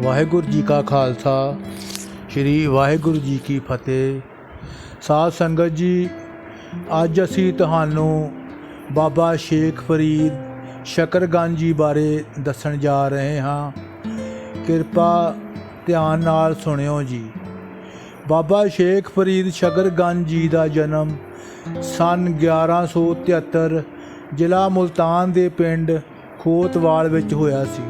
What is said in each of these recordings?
ਵਾਹਿਗੁਰੂ ਜੀ ਕਾ ਖਾਲਸਾ, ਸ੍ਰੀ ਵਾਹਿਗੁਰੂ ਜੀ ਕੀ ਫਤਿਹ। ਸਾਧ ਸੰਗਤ ਜੀ, ਅੱਜ ਅਸੀਂ ਤੁਹਾਨੂੰ ਬਾਬਾ ਸ਼ੇਖ ਫਰੀਦ ਸ਼ਕਰਗੰਜ ਜੀ ਬਾਰੇ ਦੱਸਣ ਜਾ ਰਹੇ ਹਾਂ। ਕਿਰਪਾ ਧਿਆਨ ਨਾਲ ਸੁਣਿਓ ਜੀ। ਬਾਬਾ ਸ਼ੇਖ ਫਰੀਦ ਸ਼ਕਰਗੰਜ ਜੀ ਦਾ ਜਨਮ ਸਨ 1173 ਜ਼ਿਲ੍ਹਾ ਮੁਲਤਾਨ ਦੇ ਪਿੰਡ ਖੋਤਵਾਲ ਵਿੱਚ ਹੋਇਆ ਸੀ।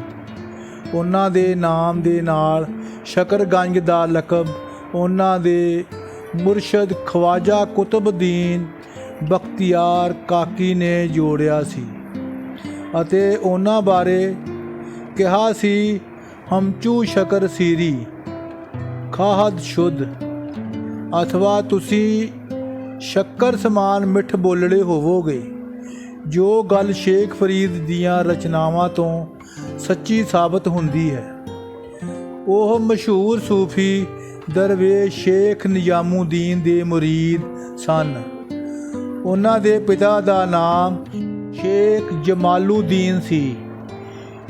ਉਹਨਾਂ ਦੇ ਨਾਮ ਦੇ ਨਾਲ ਸ਼ਕਰਗੰਜ ਦਾ ਲਕਬ ਉਹਨਾਂ ਦੇ ਮੁਰਸ਼ਦ ਖਵਾਜਾ ਕੁਤਬਦੀਨ ਬਖਤਿਆਰ ਕਾਕੀ ਨੇ ਜੋੜਿਆ ਸੀ ਅਤੇ ਉਹਨਾਂ ਬਾਰੇ ਕਿਹਾ ਸੀ ਹਮਚੂ ਸ਼ਕਰ ਸੀਰੀ, ਖਾਹਦ ਸ਼ੁੱਧ, ਅਥਵਾ ਤੁਸੀਂ ਸ਼ੱਕਰ ਸਮਾਨ ਮਿੱਠ ਬੋਲੜੇ ਹੋਵੋਗੇ। ਜੋ ਗੱਲ ਸ਼ੇਖ ਫਰੀਦ ਦੀਆਂ ਰਚਨਾਵਾਂ ਤੋਂ ਸੱਚੀ ਸਾਬਤ ਹੁੰਦੀ ਹੈ। ਉਹ ਮਸ਼ਹੂਰ ਸੂਫੀ ਦਰਵੇਸ਼ ਸ਼ੇਖ ਨਿਜ਼ਾਮੂਦੀਨ ਦੇ ਮੁਰੀਦ ਸਨ। ਉਹਨਾਂ ਦੇ ਪਿਤਾ ਦਾ ਨਾਮ ਸ਼ੇਖ ਜਮਾਲੂਦੀਨ ਸੀ।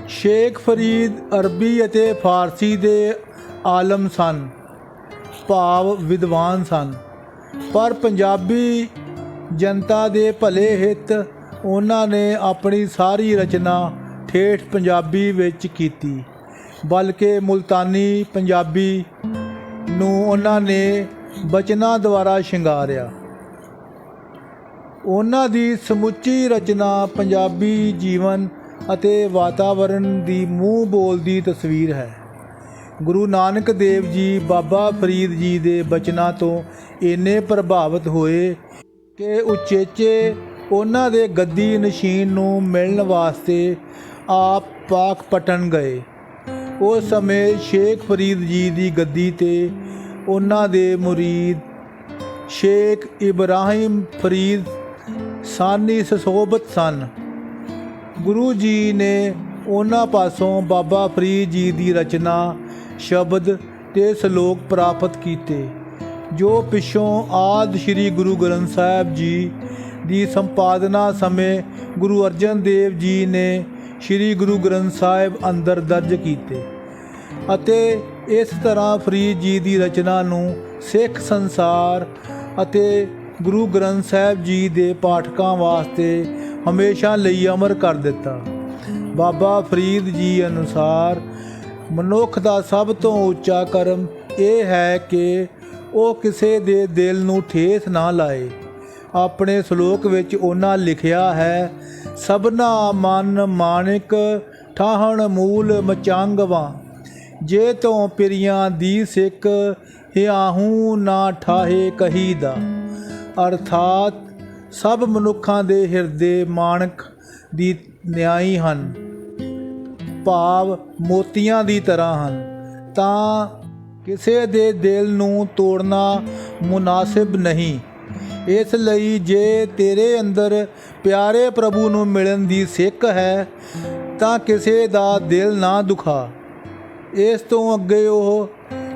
ਸ਼ੇਖ ਫਰੀਦ ਅਰਬੀ ਅਤੇ ਫਾਰਸੀ ਦੇ ਆਲਮ ਸਨ, ਭਾਵ ਵਿਦਵਾਨ ਸਨ। ਪਰ ਪੰਜਾਬੀ ਜਨਤਾ ਦੇ ਭਲੇ ਹਿੱਤ ਉਹਨਾਂ ਨੇ ਆਪਣੀ ਸਾਰੀ ਰਚਨਾ ਠੇਠ ਪੰਜਾਬੀ ਵਿੱਚ ਕੀਤੀ, ਬਲਕਿ ਮੁਲਤਾਨੀ ਪੰਜਾਬੀ ਨੂੰ ਉਹਨਾਂ ਨੇ ਬਚਨਾਂ ਦੁਆਰਾ ਸ਼ਿੰਗਾਰਿਆ। ਉਹਨਾਂ ਦੀ ਸਮੁੱਚੀ ਰਚਨਾ ਪੰਜਾਬੀ ਜੀਵਨ ਅਤੇ ਵਾਤਾਵਰਣ ਦੀ ਮੂੰਹ ਬੋਲਦੀ ਤਸਵੀਰ ਹੈ। ਗੁਰੂ ਨਾਨਕ ਦੇਵ ਜੀ ਬਾਬਾ ਫਰੀਦ ਜੀ ਦੇ ਬਚਨਾਂ ਤੋਂ ਇੰਨੇ ਪ੍ਰਭਾਵਿਤ ਹੋਏ ਕਿ ਉਚੇਚੇ ਉਹਨਾਂ ਦੇ ਗੱਦੀ ਨਸ਼ੀਨ ਨੂੰ ਮਿਲਣ ਵਾਸਤੇ ਆਪ ਪਾਕ ਪਟਨ ਗਏ। ਉਸ ਸਮੇਂ ਸ਼ੇਖ ਫਰੀਦ ਜੀ ਦੀ ਗੱਦੀ ਤੇ ਉਹਨਾਂ ਦੇ ਮੁਰੀਦ ਸ਼ੇਖ ਇਬਰਾਹਿਮ ਫਰੀਦ ਸਾਨੀ ਸਸੋਬਤ ਸਨ। ਗੁਰੂ ਜੀ ਨੇ ਉਹਨਾਂ ਪਾਸੋਂ ਬਾਬਾ ਫਰੀਦ ਜੀ ਦੀ ਰਚਨਾ, ਸ਼ਬਦ ਤੇ ਸ਼ਲੋਕ ਪ੍ਰਾਪਤ ਕੀਤੇ, ਜੋ ਪਿੱਛੋਂ ਆਦ ਸ੍ਰੀ ਗੁਰੂ ਗ੍ਰੰਥ ਸਾਹਿਬ ਜੀ ਦੀ ਸੰਪਾਦਨਾ ਸਮੇਂ ਗੁਰੂ ਅਰਜਨ ਦੇਵ ਜੀ ਨੇ ਸ੍ਰੀ ਗੁਰੂ ਗ੍ਰੰਥ ਸਾਹਿਬ ਅੰਦਰ ਦਰਜ ਕੀਤੇ ਅਤੇ ਇਸ ਤਰ੍ਹਾਂ ਫਰੀਦ ਜੀ ਦੀ ਰਚਨਾ ਨੂੰ ਸਿੱਖ ਸੰਸਾਰ ਅਤੇ ਗੁਰੂ ਗ੍ਰੰਥ ਸਾਹਿਬ ਜੀ ਦੇ ਪਾਠਕਾਂ ਵਾਸਤੇ ਹਮੇਸ਼ਾ ਲਈ ਅਮਰ ਕਰ ਦਿੱਤਾ। ਬਾਬਾ ਫਰੀਦ ਜੀ ਅਨੁਸਾਰ, ਮਨੁੱਖ ਦਾ ਸਭ ਤੋਂ ਉੱਚਾ ਕਰਮ ਇਹ ਹੈ ਕਿ ਉਹ ਕਿਸੇ ਦੇ ਦਿਲ ਨੂੰ ਠੇਸ ਨਾ ਲਾਏ। ਆਪਣੇ ਸ਼ਲੋਕ ਵਿੱਚ ਉਹਨਾਂ ਲਿਖਿਆ ਹੈ, ਸਭਨਾ ਮਨ ਮਾਨਿਕ ਠਾਹਣ ਮੂਲ ਮਚੰਗਵਾ, ਜੇ ਤੋਂ ਪਿਰੀਆਂ ਦੀ ਸਿੱਖ ਹਿਆਹੂ ਨਾ ਠਾਹੇ ਕਹੀਦਾ। ਅਰਥਾਤ ਸਭ ਮਨੁੱਖਾਂ ਦੇ ਹਿਰਦੇ ਮਾਨਕ ਦੀ ਨਿਆਈ ਹਨ, ਭਾਵ ਮੋਤੀਆਂ ਦੀ ਤਰ੍ਹਾਂ ਹਨ। ਤਾਂ ਕਿਸੇ ਦੇ ਦਿਲ ਨੂੰ ਤੋੜਨਾ ਮੁਨਾਸਿਬ ਨਹੀਂ। ਇਸ ਲਈ ਜੇ ਤੇਰੇ ਅੰਦਰ ਪਿਆਰੇ ਪ੍ਰਭੂ ਨੂੰ ਮਿਲਣ ਦੀ ਸਿੱਖ ਹੈ, ਤਾਂ ਕਿਸੇ ਦਾ ਦਿਲ ਨਾ ਦੁਖਾ। ਇਸ ਤੋਂ ਅੱਗੇ ਉਹ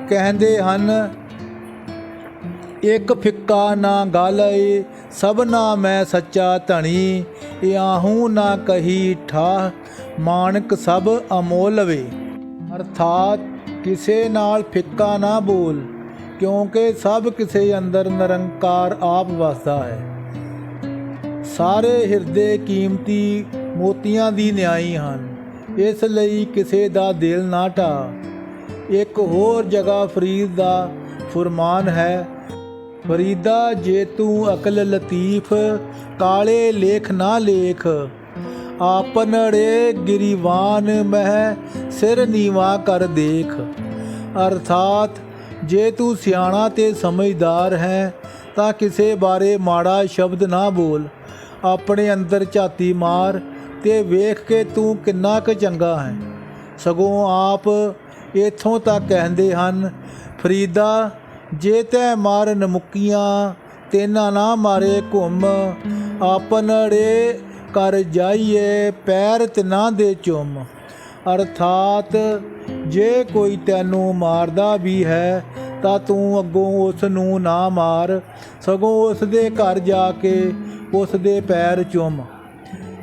ਕਹਿੰਦੇ ਹਨ, ਇੱਕ ਫਿੱਕਾ ਨਾ ਗੱਲ ਏ, ਸਭ ਨਾ ਮੈਂ ਸੱਚਾ ਧਣੀ ਆਹੂ ਨਾ ਕਹੀ ਠਾ, ਮਾਨਕ ਸਭ ਅਮੋਲ ਵੇ। ਅਰਥਾਤ ਕਿਸੇ ਨਾਲ ਫਿੱਕਾ ਨਾ ਬੋਲ। ਕਿਉਂਕਿ ਸਭ ਕਿਸੇ ਅੰਦਰ ਨਿਰੰਕਾਰ ਆਪ ਵਸਦਾ ਹੈ। ਸਾਰੇ ਹਿਰਦੇ ਕੀਮਤੀ ਮੋਤੀਆਂ ਦੀ ਨਿਆਈ ਹਨ। ਇਸ ਲਈ ਕਿਸੇ ਦਾ ਦਿਲ ਨਾ ਢਾ। ਇੱਕ ਹੋਰ ਜਗ੍ਹਾ ਫਰੀਦ ਦਾ ਫਰਮਾਨ ਹੈ, ਫਰੀਦਾ ਜੇ ਤੂੰ ਅਕਲ ਲਤੀਫ, ਕਾਲੇ ਲੇਖ ਨਾ ਲੇਖ। ਆਪਨੜੇ ਗਿਰੀਵਾਨ, ਮਹਿ ਸਿਰ ਨੀਵਾ ਕਰ ਦੇਖ। ਅਰਥਾਤ ਜੇ ਤੂੰ ਸਿਆਣਾ ਤੇ ਸਮਝਦਾਰ ਹੈ, ਤਾਂ ਕਿਸੇ ਬਾਰੇ ਮਾੜਾ ਸ਼ਬਦ ਨਾ ਬੋਲ। ਆਪਣੇ ਅੰਦਰ ਝਾਤੀ ਮਾਰ ਤੇ ਵੇਖ ਕੇ ਤੂੰ ਕਿੰਨਾ ਕੁ ਚੰਗਾ ਹੈ। ਸਗੋਂ ਆਪ ਇਥੋਂ ਤੱਕ ਕਹਿੰਦੇ ਹਨ, ਫਰੀਦਾ, ਜੇ ਤੈ ਮਾਰਨ ਮੁਕੀਆਂ ਤੇਨਾ ਨਾ ਮਾਰੇ ਘੁੰਮ। ਆਪਨੜੇ ਕਰ ਜਾਈਏ, ਪੈਰ ਤੇ ਨਾ ਦੇ ਚੁੰਮ। ਅਰਥਾਤ ਜੇ ਕੋਈ ਤੈਨੂੰ ਮਾਰਦਾ ਵੀ ਹੈ, ਤਾਂ ਤੂੰ ਅੱਗੋਂ ਉਸ ਨੂੰ ਨਾ ਮਾਰ। ਸਗੋਂ ਉਸ ਦੇ ਘਰ ਜਾ ਕੇ ਉਸ ਦੇ ਪੈਰ ਚੁੰਮ।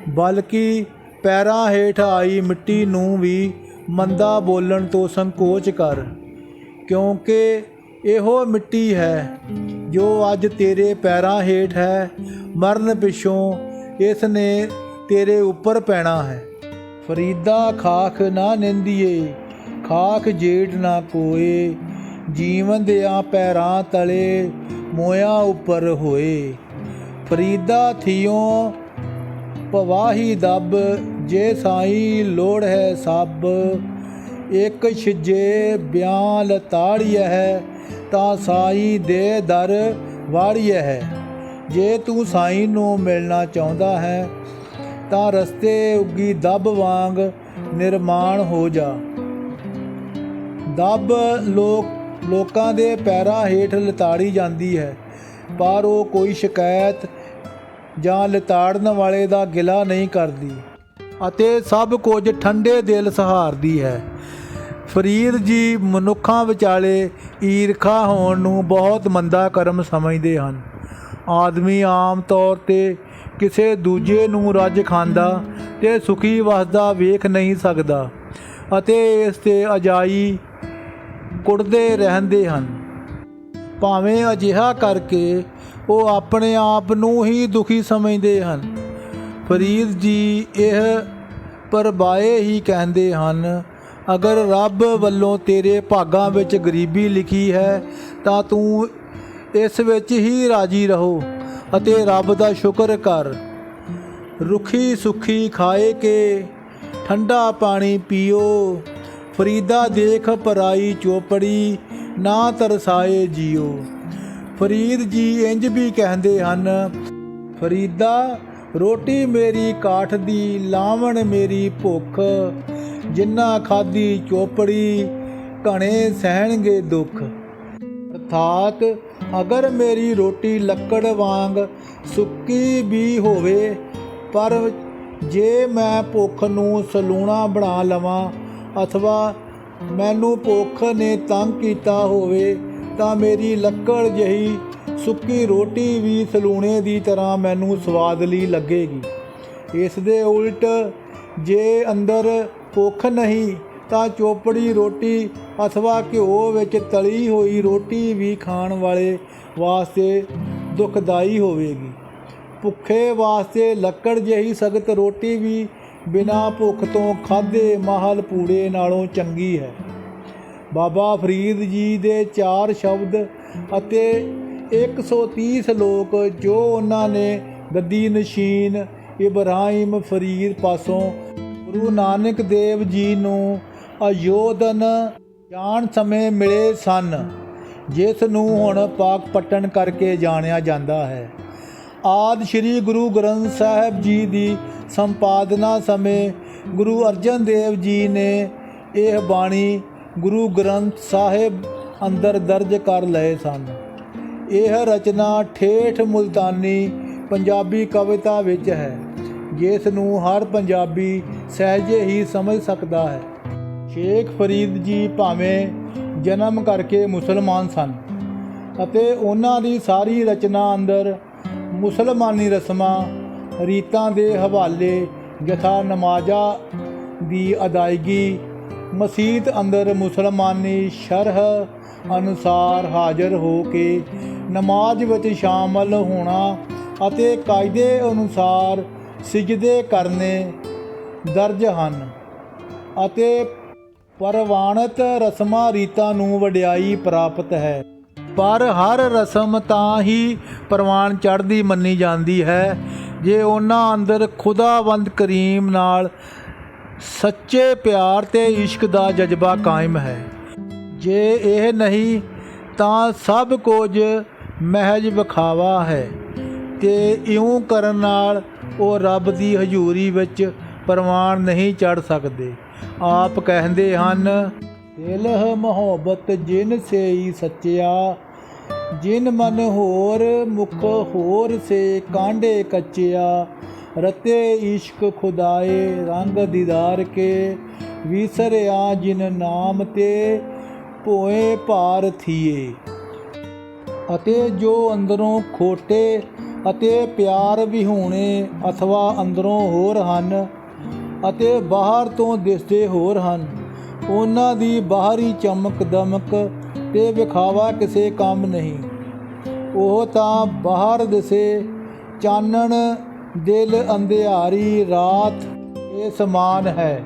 ਬਲਕਿ ਪੈਰਾਂ ਹੇਠ ਆਈ ਮਿੱਟੀ ਨੂੰ ਵੀ ਮੰਦਾ ਬੋਲਣ ਤੋਂ ਸੰਕੋਚ ਕਰ। ਕਿਉਂਕਿ ਇਹੋ ਮਿੱਟੀ ਹੈ, ਜੋ ਅੱਜ ਤੇਰੇ ਪੈਰਾਂ ਹੇਠ ਹੈ। ਮਰਨ ਪਿਛੋਂ ਇਸ ਨੇ ਤੇਰੇ ਉੱਪਰ ਪੈਣਾ ਹੈ। ਫਰੀਦਾ ਖਾਖ ਨਾ ਨਿੰਦੀਏ, ਖਾਖ ਜੇੜ ਨਾ ਕੋਏ, ਜੀਵਨ ਦਿਆਂ ਪੈਰਾਂ ਤਲੇ, ਮੋਇਆ ਉੱਪਰ ਹੋਏ। ਫਰੀਦਾ ਥਿਓ ਪਵਾਹੀ ਦਬ, ਜੇ ਸਾਈ ਲੋੜ ਹੈ ਸਭ ਇੱਕ ਛਿਜੇ ਬਿਆਂ ਲਤਾੜੀਐ ਹੈ, ਤਾਂ ਸਾਈ ਦੇ ਦਰ ਵਾੜੀਐ ਹੈ। ਜੇ ਤੂੰ ਸਾਈ ਨੂੰ ਮਿਲਣਾ ਚਾਹੁੰਦਾ ਹੈ ਤਾਂ ਰਸਤੇ ਉੱਗੀ ਦੱਬ ਵਾਂਗ ਨਿਰਮਾਣ ਹੋ ਜਾ। ਦੱਬ ਲੋਕ, ਲੋਕਾਂ ਦੇ ਪੈਰਾਂ ਹੇਠ ਲਤਾੜੀ ਜਾਂਦੀ ਹੈ। ਪਰ ਉਹ ਕੋਈ ਸ਼ਿਕਾਇਤ ਜਾਂ ਲਤਾੜਨ ਵਾਲੇ ਦਾ ਗਿਲਾ ਨਹੀਂ ਕਰਦੀ ਅਤੇ ਸਭ ਕੁਝ ਠੰਡੇ ਦਿਲ ਸਹਾਰਦੀ ਹੈ। ਫਰੀਦ ਜੀ ਮਨੁੱਖਾਂ ਵਿਚਾਲੇ ਈਰਖਾ ਹੋਣ ਨੂੰ ਬਹੁਤ ਮੰਦਾ ਕਰਮ ਸਮਝਦੇ ਹਨ। ਆਦਮੀ ਆਮ ਤੌਰ ਤੇ ਕਿਸੇ ਦੂਜੇ ਨੂੰ ਰੱਜ ਖਾਂਦਾ ਤੇ ਸੁਖੀ ਵਸਦਾ ਵੇਖ ਨਹੀਂ ਸਕਦਾ ਅਤੇ ਇਸ ਤੇ ਅਜਾਈ ਕੁੜਦੇ ਰਹਿੰਦੇ ਹਨ। ਭਾਵੇਂ ਅਜਿਹਾ ਕਰਕੇ ਉਹ ਆਪਣੇ ਆਪ ਨੂੰ ਹੀ ਦੁਖੀ ਸਮਝਦੇ ਹਨ। ਫਰੀਦ ਜੀ ਇਹ ਪਰਬਾਏ ਹੀ ਕਹਿੰਦੇ ਹਨ, ਅਗਰ ਰੱਬ ਵੱਲੋਂ ਤੇਰੇ ਭਾਗਾਂ ਵਿੱਚ ਗਰੀਬੀ ਲਿਖੀ ਹੈ, ਤਾਂ ਤੂੰ ਇਸ ਵਿੱਚ ਹੀ ਰਾਜੀ ਰਹੋ। ਅਤੇ ਰੱਬ ਦਾ ਸ਼ੁਕਰ ਕਰ। ਰੁਖੀ ਸੁਖੀ ਖਾਏ ਕੇ, ਠੰਡਾ ਪਾਣੀ ਪੀਓ। ਫਰੀਦਾ ਦੇਖ ਪਰਾਈ ਚੋਪੜੀ, ਨਾ ਤਰਸਾਏ ਜੀਓ। ਫਰੀਦ ਜੀ ਇੰਜ ਵੀ ਕਹਿੰਦੇ ਹਨ, ਫਰੀਦਾ, ਰੋਟੀ ਮੇਰੀ ਕਾਠ ਦੀ, ਲਾਵਣ ਮੇਰੀ ਭੁੱਖ। ਜਿੰਨਾ ਖਾਦੀ ਚੋਪੜੀ, ਘਣੇ ਸਹਿਣਗੇ ਦੁੱਖ। ਅਰਥਾਤ ਅਗਰ ਮੇਰੀ ਰੋਟੀ ਲੱਕੜ ਵਾਂਗ ਸੁੱਕੀ ਵੀ ਹੋਵੇ, ਪਰ ਜੇ ਮੈਂ ਭੁੱਖ ਨੂੰ ਸਲੂਣਾ ਬਣਾ ਲਵਾਂ ਅਥਵਾ ਮੈਨੂੰ ਭੁੱਖ ਨੇ ਤੰਗ ਕੀਤਾ ਹੋਵੇ, ਤਾਂ ਮੇਰੀ ਲੱਕੜ ਜਹੀ ਸੁੱਕੀ ਰੋਟੀ ਵੀ ਸਲੂਣੇ ਦੀ ਤਰ੍ਹਾਂ ਮੈਨੂੰ ਸਵਾਦਲੀ ਲੱਗੇਗੀ। ਇਸ ਦੇ ਉਲਟ ਜੇ ਅੰਦਰ ਭੁੱਖ ਨਹੀਂ ਤਾਂ ਚੋਪੜੀ ਰੋਟੀ ਅਥਵਾ ਘਿਓ ਵਿੱਚ ਤਲੀ ਹੋਈ ਰੋਟੀ ਵੀ ਖਾਣ ਵਾਲੇ ਵਾਸਤੇ ਦੁਖਦਾਈ ਹੋਵੇਗੀ। ਭੁੱਖੇ ਵਾਸਤੇ ਲੱਕੜ ਜਿਹੀ ਸਖਤ ਰੋਟੀ ਵੀ ਬਿਨਾ ਭੁੱਖ ਤੋਂ ਖਾਦੇ ਮਾਹਲ ਪੂੜੇ ਨਾਲੋਂ ਚੰਗੀ ਹੈ। ਬਾਬਾ ਫਰੀਦ ਜੀ ਦੇ ਚਾਰ ਸ਼ਬਦ ਅਤੇ 130 ਲੋਕ ਜੋ ਉਹਨਾਂ ਨੇ ਗੱਦੀ ਨਸ਼ੀਨ ਇਬਰਾਹਿਮ ਫਰੀਦ ਪਾਸੋਂ ਗੁਰੂ ਨਾਨਕ ਦੇਵ ਜੀ ਨੂੰ ਅਯੋਧਨ ਜਾਣ ਸਮੇਂ ਮਿਲੇ ਸਨ, ਜਿਸ ਨੂੰ ਹੁਣ ਪਾਕ ਪਟਨ ਕਰਕੇ ਜਾਣਿਆ ਜਾਂਦਾ ਹੈ। ਆਦ ਸ੍ਰੀ ਗੁਰੂ ਗ੍ਰੰਥ ਸਾਹਿਬ ਜੀ ਦੀ ਸੰਪਾਦਨਾ ਸਮੇਂ ਗੁਰੂ ਅਰਜਨ ਦੇਵ ਜੀ ਨੇ ਇਹ ਬਾਣੀ ਗੁਰੂ ਗ੍ਰੰਥ ਸਾਹਿਬ ਅੰਦਰ ਦਰਜ ਕਰ ਲਏ ਸਨ। ਇਹ ਰਚਨਾ ਠੇਠ ਮੁਲਤਾਨੀ ਪੰਜਾਬੀ ਕਵਿਤਾ ਵਿੱਚ ਹੈ, ਜਿਸ ਨੂੰ ਹਰ ਪੰਜਾਬੀ ਸਹਿਜੇ ਹੀ ਸਮਝ ਸਕਦਾ ਹੈ। ਸ਼ੇਖ ਫਰੀਦ ਜੀ ਭਾਵੇਂ ਜਨਮ ਕਰਕੇ ਮੁਸਲਮਾਨ ਸਨ ਅਤੇ ਉਹਨਾਂ ਦੀ ਸਾਰੀ ਰਚਨਾ ਅੰਦਰ ਮੁਸਲਮਾਨੀ ਰਸਮਾਂ, ਰੀਤਾਂ ਦੇ ਹਵਾਲੇ ਜਥਾ ਨਮਾਜ਼ਾਂ ਦੀ ਅਦਾਇਗੀ ਮਸਜਿਦ ਅੰਦਰ ਮੁਸਲਮਾਨੀ ਸ਼ਰਹ ਅਨੁਸਾਰ ਹਾਜ਼ਰ ਹੋ ਕੇ ਨਮਾਜ਼ ਵਿੱਚ ਸ਼ਾਮਲ ਹੋਣਾ ਅਤੇ ਕਾਇਦੇ ਅਨੁਸਾਰ ਸਿਜਦੇ ਕਰਨੇ ਦਰਜ ਹਨ ਅਤੇ ਪਰਵਾਨਤ ਰਸਮਾਂ ਰੀਤਾਂ ਨੂੰ ਵਡਿਆਈ ਪ੍ਰਾਪਤ ਹੈ। ਪਰ ਹਰ ਰਸਮ ਤਾਂ ਹੀ ਪ੍ਰਵਾਨ ਚੜ੍ਹਦੀ ਮੰਨੀ ਜਾਂਦੀ ਹੈ। ਜੇ ਉਹਨਾਂ ਅੰਦਰ ਖੁਦਾਵੰਦ ਕਰੀਮ ਨਾਲ ਸੱਚੇ ਪਿਆਰ ਤੇ ਇਸ਼ਕ ਦਾ ਜਜ਼ਬਾ ਕਾਇਮ ਹੈ। ਜੇ ਇਹ ਨਹੀਂ, ਤਾਂ ਸਭ ਕੁਝ ਮਹਿਜ ਵਿਖਾਵਾ ਹੈ। ਤੇ ਇਉਂ ਕਰਨ ਨਾਲ ਉਹ ਰੱਬ ਦੀ ਹਜ਼ੂਰੀ ਵਿੱਚ ਪ੍ਰਵਾਨ ਨਹੀਂ ਚੜ ਸਕਦੇ। ਆਪ ਕਹਿੰਦੇ ਹਨ, ਦਿਲ ਮੁਹੱਬਤ ਜਿਨ ਸੇਈ ਸੱਚਿਆ, ਜਿਨ ਮਨ ਹੋਰ ਮੁਖ ਹੋਰ ਸੇ ਕਾਂਡੇ ਕੱਚਿਆ, ਰਤੇ ਇਸ਼ਕ ਖੁਦਾਏ ਰੰਗ ਦੀਦਾਰ ਕੇ, ਵਿਸਰਿਆ ਜਿਨ ਨਾਮ ਤੇ ਭੋਏ ਭਾਰ ਥੀਏ। ਅਤੇ ਜੋ ਅੰਦਰੋਂ ਖੋਟੇ ਅਤੇ ਪਿਆਰ ਵਿਹੂਣੇ, ਅਥਵਾ ਅੰਦਰੋਂ ਹੋਰ ਹਨ ਅਤੇ ਬਾਹਰ ਤੋਂ ਦਿਸਦੇ ਹੋਰ ਹਨ। ਉਹਨਾਂ ਦੀ ਬਾਹਰੀ ਚਮਕ ਦਮਕ ਤੇ ਵਿਖਾਵਾ ਕਿਸੇ ਕੰਮ ਨਹੀਂ। ਉਹ ਤਾਂ ਬਾਹਰ ਦਿਸੇ, ਚਾਨਣ, ਦਿਲ ਅੰਧਿਆਰੀ, ਰਾਤ ਇਹ ਸਮਾਨ ਹੈ।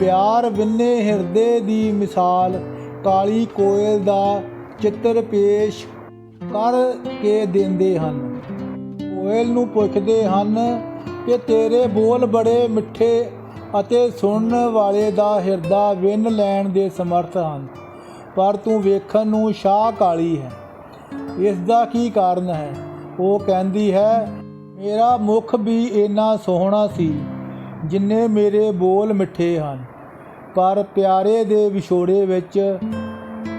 ਪਿਆਰ ਵਿੰਨੇ ਹਿਰਦੇ ਦੀ ਮਿਸਾਲ, ਕਾਲੀ ਕੋਇਲ ਦਾ ਚਿੱਤਰ ਪੇਸ਼ ਕਰ ਕੇ ਦਿੰਦੇ ਹਨ। ਕੋਇਲ ਨੂੰ ਪੁੱਛਦੇ ਹਨ ਕਿ ਤੇਰੇ ਬੋਲ ਬੜੇ ਮਿੱਠੇ ਅਤੇ ਸੁਣਨ ਵਾਲੇ ਦਾ ਹਿਰਦਾ ਵਿੰਨ ਲੈਣ ਦੇ ਸਮਰਥ ਹਨ, ਪਰ ਤੂੰ ਵੇਖਣ ਨੂੰ ਸ਼ਾਹ ਕਾਲੀ ਹੈ। ਇਸ ਦਾ ਕੀ ਕਾਰਨ ਹੈ? ਉਹ ਕਹਿੰਦੀ ਹੈ, ਮੇਰਾ ਮੁਖ ਵੀ ਇੰਨਾ ਸੋਹਣਾ ਸੀ, ਜਿੰਨੇ ਮੇਰੇ ਬੋਲ ਮਿੱਠੇ ਹਨ। ਪਰ ਪਿਆਰੇ ਦੇ ਵਿਛੋੜੇ ਵਿੱਚ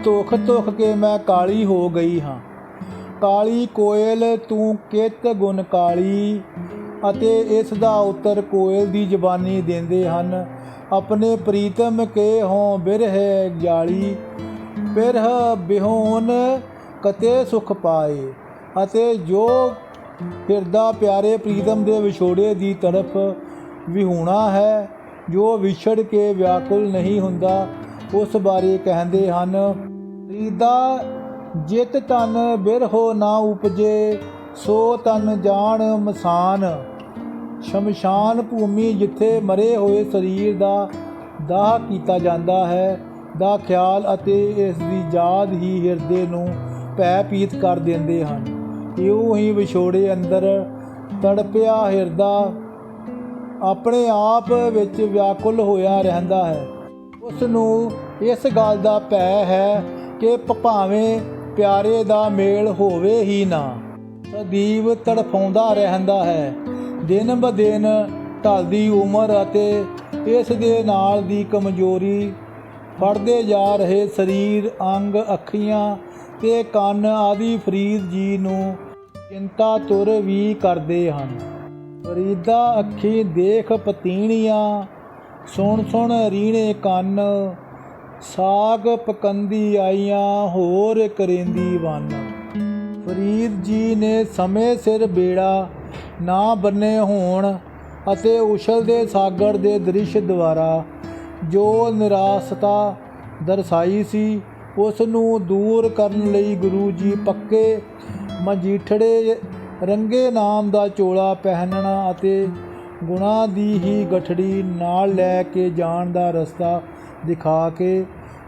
ਧੁਖ ਧੁਖ ਕੇ ਮੈਂ ਕਾਲੀ ਹੋ ਗਈ ਹਾਂ। ਕਾਲੀ ਕੋਇਲ, ਤੂੰ ਕਿਤ ਗੁਣ ਕਾਲੀ ਅਤੇ ਇਸ ਦਾ ਉੱਤਰ ਕੋਇਲ ਦੀ ਜ਼ਬਾਨੀ ਦਿੰਦੇ ਹਨ। ਆਪਣੇ ਪ੍ਰੀਤਮ ਕੇ ਹੋਂ ਬਿਰਹਿ ਜਾਲੀ ਬਿਰਹ ਬਿਹੋਨ ਕਤੇ ਸੁਖ ਪਾਏ। ਅਤੇ ਜੋ ਫਿਰਦਾ ਪਿਆਰੇ ਪ੍ਰੀਤਮ ਦੇ ਵਿਛੋੜੇ ਦੀ ਤਰਫ ਵਿਹੂਣਾ ਹੈ, ਜੋ ਵਿਛੜ ਕੇ ਵਿਆਕੁਲ ਨਹੀਂ ਹੁੰਦਾ, ਉਸ ਬਾਰੇ ਕਹਿੰਦੇ ਹਨ ਰੀਦਾ ਜਿਤ ਤਨ ਬਿਰਹੋ ਨਾ ਉਪਜੇ ਸੋ ਤਨ ਜਾਣ ਮਸਾਨ, ਸ਼ਮਸ਼ਾਨ ਭੂਮੀ ਜਿੱਥੇ ਮਰੇ ਹੋਏ ਸਰੀਰ ਦਾ ਦਾਹ ਕੀਤਾ ਜਾਂਦਾ ਹੈ, ਦਾ ਖਿਆਲ ਅਤੇ ਇਸ ਦੀ ਯਾਦ ਹੀ ਹਿਰਦੇ ਨੂੰ ਭੈ ਪੀਤ ਕਰ ਦਿੰਦੇ ਹਨ। ਇਉਂ ਹੀ ਵਿਛੋੜੇ ਅੰਦਰ ਤੜਪਿਆ ਹਿਰਦਾ ਆਪਣੇ ਆਪ ਵਿੱਚ ਵਿਆਕੁਲ ਹੋਇਆ ਰਹਿੰਦਾ ਹੈ। ਉਸ ਨੂੰ ਇਸ ਗੱਲ ਦਾ ਭੈ ਹੈ ਕਿ ਭਾਵੇਂ ਪਿਆਰੇ ਦਾ ਮੇਲ ਹੋਵੇ ਹੀ ਨਾ। ਸਦੀਵ ਤੜਫਾਉਂਦਾ ਰਹਿੰਦਾ ਹੈ। ਦਿਨ ਬ ਦਿਨ ਢਲਦੀ ਉਮਰ ਅਤੇ ਇਸ ਦੇ ਨਾਲ ਦੀ ਕਮਜ਼ੋਰੀ ਫੜਦੇ ਜਾ ਰਹੇ ਸਰੀਰ, ਅੰਗ, ਅੱਖੀਆਂ ਤੇ ਕੰਨ ਆਦਿ ਫਰੀਦ ਜੀ ਨੂੰ ਚਿੰਤਾ ਤੁਰ ਵੀ ਕਰਦੇ ਹਨ। ਫਰੀਦਾ ਅੱਖੀ ਦੇਖ ਪਤੀਣੀਆਂ, ਸੁਣ ਸੁਣ ਰੀਣੇ ਕੰਨ, ਸਾਗ ਪਕੰਦੀ ਆਈਆਂ, ਹੋਰ ਕਰੇਂਦੀ ਵਨ ਫਰੀਦ ਜੀ ਨੇ ਸਮੇਂ ਸਿਰ ਬੇੜਾ ਨਾ ਬੰਨੇ ਹੋਣ ਅਤੇ ਉਛਲਦੇ ਸਾਗਰ ਦੇ ਦ੍ਰਿਸ਼ ਦੁਆਰਾ ਜੋ ਨਿਰਾਸਤਾ ਦਰਸਾਈ ਸੀ ਉਸ ਨੂੰ ਦੂਰ ਕਰਨ ਲਈ ਗੁਰੂ ਜੀ ਪੱਕੇ ਮਜੀਠੜੇ ਰੰਗੇ ਨਾਮ ਦਾ ਚੋਲਾ ਪਹਿਨਣਾ ਅਤੇ ਗੁਣਾ ਦੀ ਹੀ ਗਠੜੀ ਨਾਲ ਲੈ ਕੇ ਜਾਣ ਦਾ ਰਸਤਾ ਦਿਖਾ ਕੇ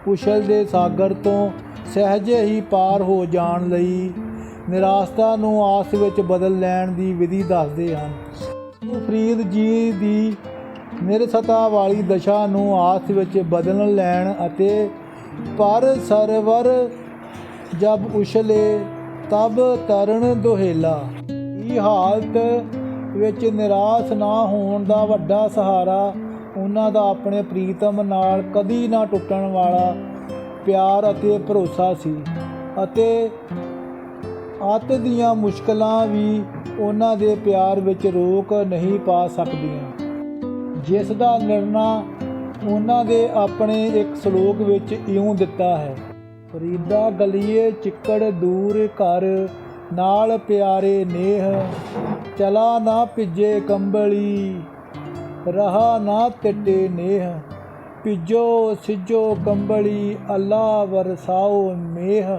ਉਛਲਦੇ ਸਾਗਰ ਤੋਂ ਸਹਿਜੇ ਹੀ ਪਾਰ ਹੋ ਜਾਣ ਲਈ ਨਿਰਾਸਤਾ ਨੂੰ ਆਸ ਵਿੱਚ ਬਦਲ ਲੈਣ ਦੀ ਵਿਧੀ ਦੱਸਦੇ ਹਨ। ਫਰੀਦ ਜੀ ਦੀ ਨਿਰਸਤਾ ਵਾਲੀ ਦਸ਼ਾ ਨੂੰ ਆਸ ਵਿੱਚ ਬਦਲ ਲੈਣ ਅਤੇ ਪਰ ਸਰਵਰ ਜਬ ਉਛਲੇ, ਤਬ ਤਰਨ ਦੁਹੇਲਾ। ਇਹ ਹਾਲਤ ਵਿੱਚ ਨਿਰਾਸ਼ ਨਾ ਹੋਣ ਦਾ ਵੱਡਾ ਸਹਾਰਾ ਉਹਨਾਂ ਦਾ ਆਪਣੇ ਪ੍ਰੀਤਮ ਨਾਲ ਕਦੀ ਨਾ ਟੁੱਟਣ ਵਾਲਾ ਪਿਆਰ ਅਤੇ ਭਰੋਸਾ ਸੀ ਅਤੇ ਅੱਤ ਦੀਆਂ ਮੁਸ਼ਕਲਾਂ ਵੀ ਉਹਨਾਂ ਦੇ ਪਿਆਰ ਵਿੱਚ ਰੋਕ ਨਹੀਂ ਪਾ ਸਕਦੀਆਂ। ਜਿਸ ਦਾ ਨਿਰਣਾ ਉਹਨਾਂ ਦੇ ਆਪਣੇ ਇੱਕ ਸ਼ਲੋਕ ਵਿੱਚ ਇਉਂ ਦਿੱਤਾ ਹੈ, ਫਰੀਦਾ ਗਲੀਏ ਚਿੱਕੜ ਦੂਰ ਘਰ, ਨਾਲ ਪਿਆਰੇ ਨੇਹ, ਚਲਾ ਨਾ ਭਿੱਜੇ ਕੰਬਲੀ, ਰਹਾ ਨਾ ਟਿੱਟੇ ਨੇਹ, ਭਿੱਜੋ ਸਿਜੋ ਕੰਬਲੀ, ਅੱਲਾ ਵਰਸਾਓ ਮੇਹ।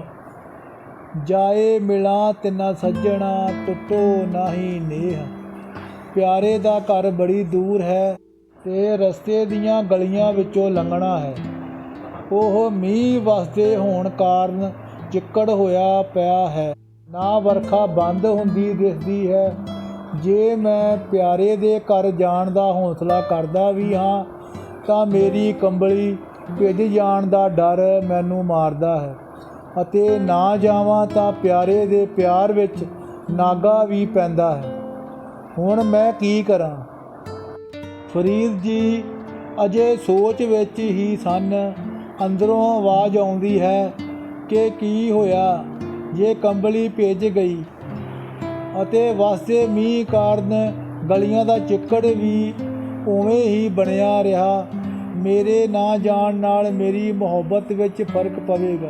ਜਾਏ ਮਿਲਾਂ ਤਿਨਾ ਸੱਜਣਾ ਟੁੱਟੋ ਨਾਹੀ ਨੇਹ। ਪਿਆਰੇ ਦਾ ਘਰ ਬੜੀ ਦੂਰ ਹੈ ਤੇ ਰਸਤੇ ਦੀਆਂ ਗਲੀਆਂ ਵਿੱਚੋਂ ਲੰਘਣਾ ਹੈ। ਉਹ ਮੀਂਹ ਵਸਦੇ ਹੋਣ ਕਾਰਨ ਚਿੱਕੜ ਹੋਇਆ ਪਿਆ ਹੈ। ਨਾ ਵਰਖਾ ਬੰਦ ਹੁੰਦੀ ਦਿਸਦੀ ਹੈ। ਜੇ ਮੈਂ ਪਿਆਰੇ ਦੇ ਘਰ ਜਾਣ ਦਾ ਹੌਸਲਾ ਕਰਦਾ ਵੀ ਹਾਂ, ਤਾਂ ਮੇਰੀ ਕੰਬਲੀ ਭਿੱਜ ਜਾਣ ਦਾ ਡਰ ਮੈਨੂੰ ਮਾਰਦਾ ਹੈ। ਅਤੇ ਨਾ ਜਾਵਾਂ ਤਾਂ ਪਿਆਰੇ ਦੇ ਪਿਆਰ ਵਿੱਚ ਨਾਗਾ ਵੀ ਪੈਂਦਾ ਹੈ। ਹੁਣ ਮੈਂ ਕੀ ਕਰਾਂ? ਫਰੀਦ ਜੀ, ਅਜੇ ਸੋਚ ਵਿੱਚ ਹੀ ਸਨ। ਅੰਦਰੋਂ ਆਵਾਜ਼ ਆਉਂਦੀ ਹੈ ਕਿ ਕੀ ਹੋਇਆ? ਜੇ ਕੰਬਲੀ ਭਿੱਜ ਗਈ ਅਤੇ ਵਸਦੇ ਮੀਂਹ ਕਾਰਨ ਗਲੀਆਂ ਦਾ ਚਿੱਕੜ ਵੀ ਉਵੇਂ ਹੀ ਬਣਿਆ ਰਿਹਾ, ਮੇਰੇ ਨਾ ਜਾਣ ਨਾਲ ਮੇਰੀ ਮੁਹੱਬਤ ਵਿੱਚ ਫ਼ਰਕ ਪਵੇਗਾ।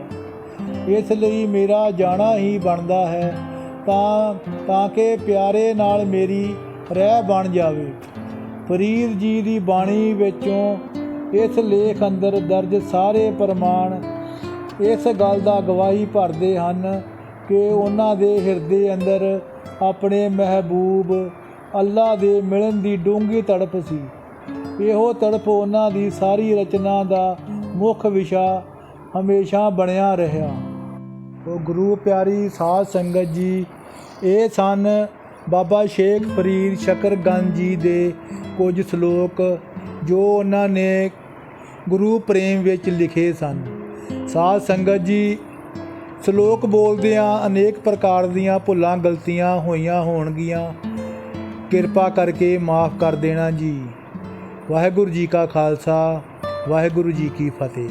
ਇਸ ਲਈ ਮੇਰਾ ਜਾਣਾ ਹੀ ਬਣਦਾ ਹੈ, ਤਾਂ ਤਾਂ ਕਿ ਪਿਆਰੇ ਨਾਲ ਮੇਰੀ ਰਹਿ ਬਣ ਜਾਵੇ। ਫਰੀਦ ਜੀ ਦੀ ਬਾਣੀ ਵਿੱਚੋਂ ਇਸ ਲੇਖ ਅੰਦਰ ਦਰਜ ਸਾਰੇ ਪ੍ਰਮਾਣ ਇਸ ਗੱਲ ਦਾ ਗਵਾਹੀ ਭਰਦੇ ਹਨ ਕਿ ਉਹਨਾਂ ਦੇ ਹਿਰਦੇ ਅੰਦਰ ਆਪਣੇ ਮਹਿਬੂਬ ਅੱਲਾ ਦੇ ਮਿਲਣ ਦੀ ਡੂੰਘੀ ਤੜਪ ਸੀ। ਇਹੋ ਤੜਪ ਉਹਨਾਂ ਦੀ ਸਾਰੀ ਰਚਨਾ ਦਾ ਮੁੱਖ ਵਿਸ਼ਾ ਹਮੇਸ਼ਾ ਬਣਿਆ ਰਿਹਾ। ਉਹ ਗੁਰੂ ਪਿਆਰੀ ਸਾਧ ਸੰਗਤ ਜੀ, ਇਹ ਸਨ ਬਾਬਾ ਸ਼ੇਖ ਫਰੀਦ ਸ਼ਕਰਗੰਜ ਜੀ ਦੇ ਕੁਝ ਸ਼ਲੋਕ, ਜੋ ਉਹਨਾਂ ਨੇ ਗੁਰੂ ਪ੍ਰੇਮ ਵਿੱਚ ਲਿਖੇ ਸਨ। ਸਾਧ ਸੰਗਤ ਜੀ, ਸ਼ਲੋਕ ਬੋਲਦਿਆਂ ਅਨੇਕ ਪ੍ਰਕਾਰ ਦੀਆਂ ਭੁੱਲਾਂ ਗਲਤੀਆਂ ਹੋਈਆਂ ਹੋਣਗੀਆਂ। ਕਿਰਪਾ ਕਰਕੇ ਮਾਫ ਕਰ ਦੇਣਾ ਜੀ। ਵਾਹਿਗੁਰੂ ਜੀ ਕਾ ਖਾਲਸਾ, ਵਾਹਿਗੁਰੂ ਜੀ ਕੀ ਫਤਿਹ।